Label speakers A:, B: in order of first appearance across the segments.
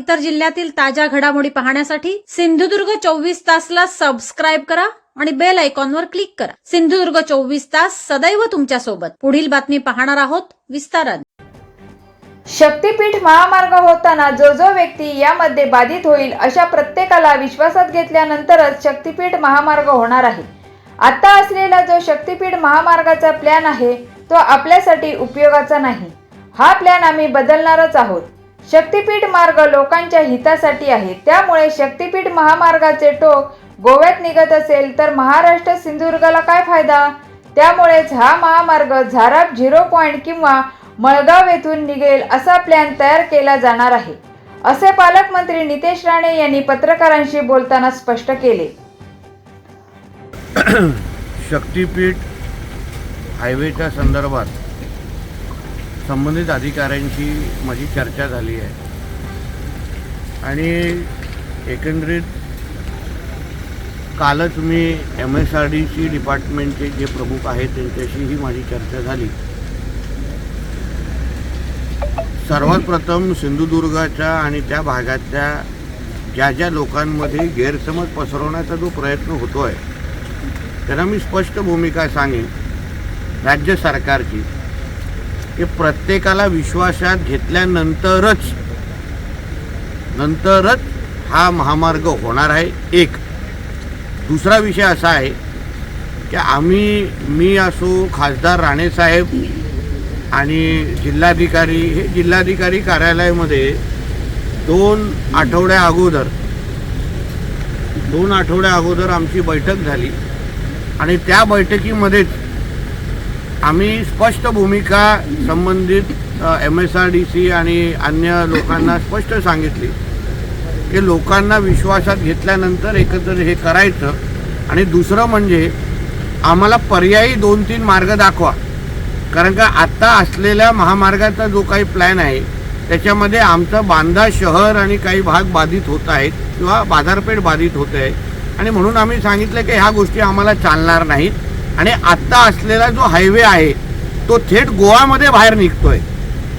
A: इतर जिल्ह्यातील ताज्या घडामोडी पाहण्यासाठी सिंधुदुर्ग चोवीस तासला सबस्क्राईब करा आणि बेल आयकॉनवर क्लिक करा. सिंधुदुर्ग चोवीस तास सदैव तुमच्यासोबत पुढील बातमी पाहणार आहोत विस्तारात
B: शक्तीपीठ महामार्ग होताना जो जो व्यक्ती यामध्ये बाधित होईल अशा प्रत्येकाला विश्वासात घेतल्यानंतरच शक्तीपीठ महामार्ग होणार आहे. आता असलेला जो शक्तीपीठ महामार्गाचा प्लॅन आहे तो आपल्यासाठी उपयोगाचा नाही. हा प्लॅन आम्ही बदलणारच आहोत. शक्तीपीठ मार्ग लोकांच्या हितासाठी आहे. त्यामुळे शक्तीपीठ महामार्गाचे टोक गोव्यात निघत असेल तर महाराष्ट्र सिंधुदुर्गाला काय फायदा? त्यामुळेच हा महामार्ग झाराप झिरो पॉईंट किंवा मळगाव येथून निघेल असा प्लॅन तयार केला जाणार आहे. असे पालकमंत्री नितेश राणे यांनी पत्रकारांशी बोलताना स्पष्ट केले.
C: शक्तीपीठ हायवेच्या संदर्भात संबंधित अधिकाऱ्यांशी माझी चर्चा झाली आहे. आणि एकंदरीत कालच मी M S R D C डिपार्टमेंटचे जे प्रमुख आहेत त्यांच्याशीही माझी चर्चा झाली. सर्वात प्रथम सिंधुदुर्गाच्या आणि त्या भागातल्या ज्या ज्या लोकांमध्ये गैरसमज पसरवण्याचा जो प्रयत्न होतो आहे त्यांना मी स्पष्ट भूमिका सांगेन. राज्य सरकारची की प्रत्येकाला विश्वासात घेतल्यानंतरच नंतरच हा महामार्ग होणार आहे एक. दुसरा विषय असा आहे की आम्ही मी असो खासदार राणेसाहेब आणि जिल्हाधिकारी हे जिल्हाधिकारी कार्यालयामध्ये दोन आठवड्या अगोदर दोन आठवड्या अगोदर आमची बैठक झाली आणि त्या बैठकीमध्येच आम्ही स्पष्ट भूमिका संबंधित M S R D C आणि अन्य लोकांना स्पष्ट सांगितली. की लोकांना विश्वासात घेतल्यानंतर एकत्र हे करायचं. आणि दुसरं म्हणजे आम्हाला पर्यायी दोन तीन मार्ग दाखवा. कारण का आत्ता असलेल्या महामार्गाचा जो काही प्लॅन आहे त्याच्यामध्ये आमचं बांधा शहर आणि काही भाग बाधित होत आहेत किंवा बाजारपेठ बाधित होते आहे. आणि म्हणून आम्ही सांगितलं की ह्या गोष्टी आम्हाला चालणार नाहीत. आणि आत्ता असलेला जो हायवे आहे तो थेट गोवामध्ये बाहेर निघतोय.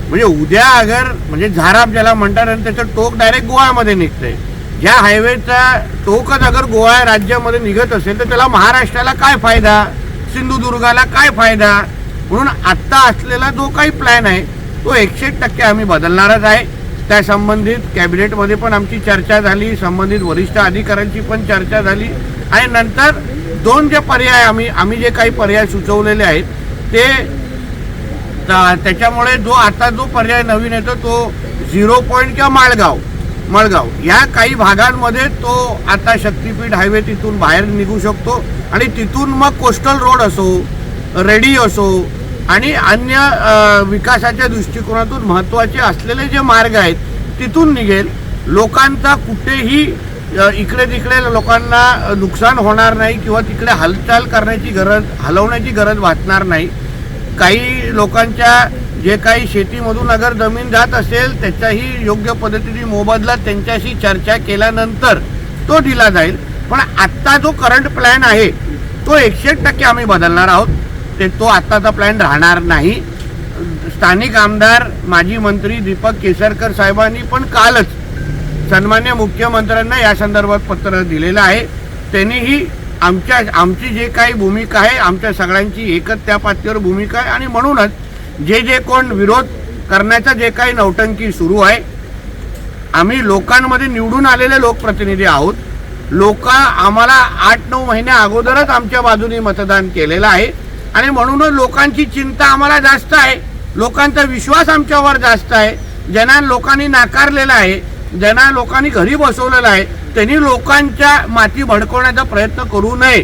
C: म्हणजे उद्या अगर म्हणजे झाराप ज्याला म्हणतात आणि त्याचं टोक डायरेक्ट गोव्यामध्ये निघतंय. ज्या हायवेचा टोकच अगर गोवा राज्यामध्ये निघत असेल तर त्याला महाराष्ट्राला काय फायदा? सिंधुदुर्गाला काय फायदा? म्हणून आत्ता असलेला जो काही प्लॅन आहे तो एकशे टक्के आम्ही बदलणारच आहे. त्या संबंधित कॅबिनेटमध्ये पण आमची चर्चा झाली संबंधित वरिष्ठ अधिकाऱ्यांची पण चर्चा झाली. आणि नंतर दोन जे पर्याय आम्ही आम्ही जे काही पर्याय सुचवलेले आहेत ते त्याच्यामुळे जो आता जो पर्याय नवीन येतो तो झिरो पॉईंट किंवा माळगाव मळगाव. या काही भागांमध्ये तो आता शक्तीपीठ हायवे तिथून बाहेर निघू शकतो आणि तिथून मग कोस्टल रोड असो रेडी असो आणि अन्य विकासाच्या दृष्टिकोनातून महत्त्वाचे असलेले जे मार्ग आहेत तिथून निघेल. लोकांचा कुठेही इकडे तिकडे लोकांना नुकसान होणार नाही किंवा तिकडे हालचाल करण्याची गरज हलवण्याची गरज वाटणार नाही. काही लोकांच्या जे काही शेतीमधून अगर जमीन जात असेल त्याचाही योग्य पद्धतीने मोबदला त्यांच्याशी चर्चा केल्यानंतर तो दिला जाईल. पण आत्ता जो करंट प्लॅन आहे तो एकशे टक्के आम्ही बदलणार आहोत. ते तो आत्ताचा प्लॅन राहणार नाही. स्थानिक आमदार माजी मंत्री दीपक केसरकर साहेबांनी पण कालच सन्मान्य मुख्यमंत्र्यांना या संदर्भात पत्र दिलेलं आहे. त्यांनीही आमच्या आमची जे काही भूमिका आहे आमच्या सगळ्यांची एकच त्या पातळीवर भूमिका आहे. आणि म्हणूनच जे जे कोण विरोध करण्याचा जे काही नौटंकी सुरू आहे आम्ही लोकांमध्ये निवडून आलेले लोकप्रतिनिधी आहोत. लोक आम्हाला आठ नऊ महिन्या अगोदरच आमच्या बाजूने मतदान केलेलं आहे. आणि म्हणूनच लोकांची चिंता आम्हाला जास्त आहे. लोकांचा विश्वास आमच्यावर जास्त आहे. ज्यांना लोकांनी नाकारलेला आहे. ज्यांना लोकांनी घरी बसवलेलं आहे त्यांनी लोकांच्या माती भडकवण्याचा प्रयत्न करू नये.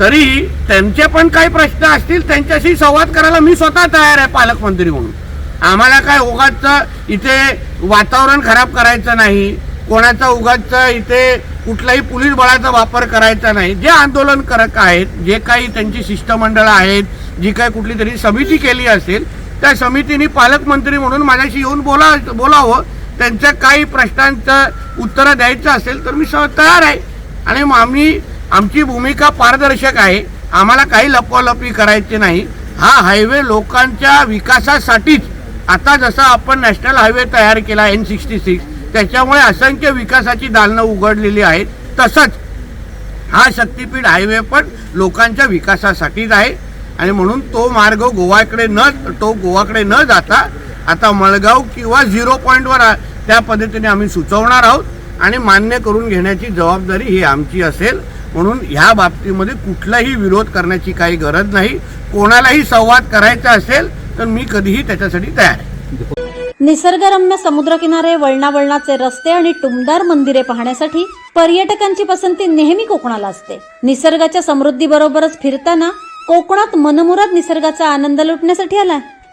C: तरी त्यांचे पण काही प्रश्न असतील त्यांच्याशी संवाद करायला मी स्वतः तयार आहे पालकमंत्री म्हणून. आम्हाला काय उगाच इथे वातावरण खराब करायचं नाही कोणाचा उगाच इथे कुठलाही पोलीस बळाचा वापर करायचा नाही. जे आंदोलनकारक आहेत जे काही त्यांची शिष्टमंडळं आहेत जी काही कुठली तरी समिती केली असेल त्या समितीने पालकमंत्री म्हणून माझ्याशी येऊन बोला बोलावं. त्यांच्या काही प्रश्नांचं उत्तरं द्यायचं असेल तर मी तयार आहे. आणि मग आम्ही आमची भूमिका पारदर्शक आहे. आम्हाला काही लपवालपी करायची नाही. हा हायवे लोकांच्या विकासासाठीच. आता जसा आपण नॅशनल हायवे तयार केला एन सिक्स्टी सिक्स त्याच्यामुळे असंख्य विकासाची दालनं उघडलेली आहेत. तसंच हा शक्तीपीठ हायवे पण लोकांच्या विकासासाठीच आहे. आणि म्हणून तो मार्ग गोवाकडे न तो गोवाकडे न जाता आता मळगाव किंवा झिरो पॉईंटवर त्या पद्धतीने आम्ही सुचवणार आहोत आणि मान्य करून घेण्याची जबाबदारी ही आमची असेल. म्हणून ह्या बाबतीमध्ये कुठलाही विरोध करण्याची काही गरज नाही. कोणालाही संवाद करायचा असेल तर मी कधीही त्याच्यासाठी तयार आहे.
A: निसर्गरम्य समुद्रकिनारे वळणावळणाचे रस्ते आणि टुमदार मंदिरे पाहण्यासाठी पर्यटकांची पसंती नेहमी कोकणाला असते. निसर्गाच्या समृद्धीबरोबरच फिरताना कोकणात मनमुराद निसर्गाचा आनंद लुटण्यासाठी आलाय.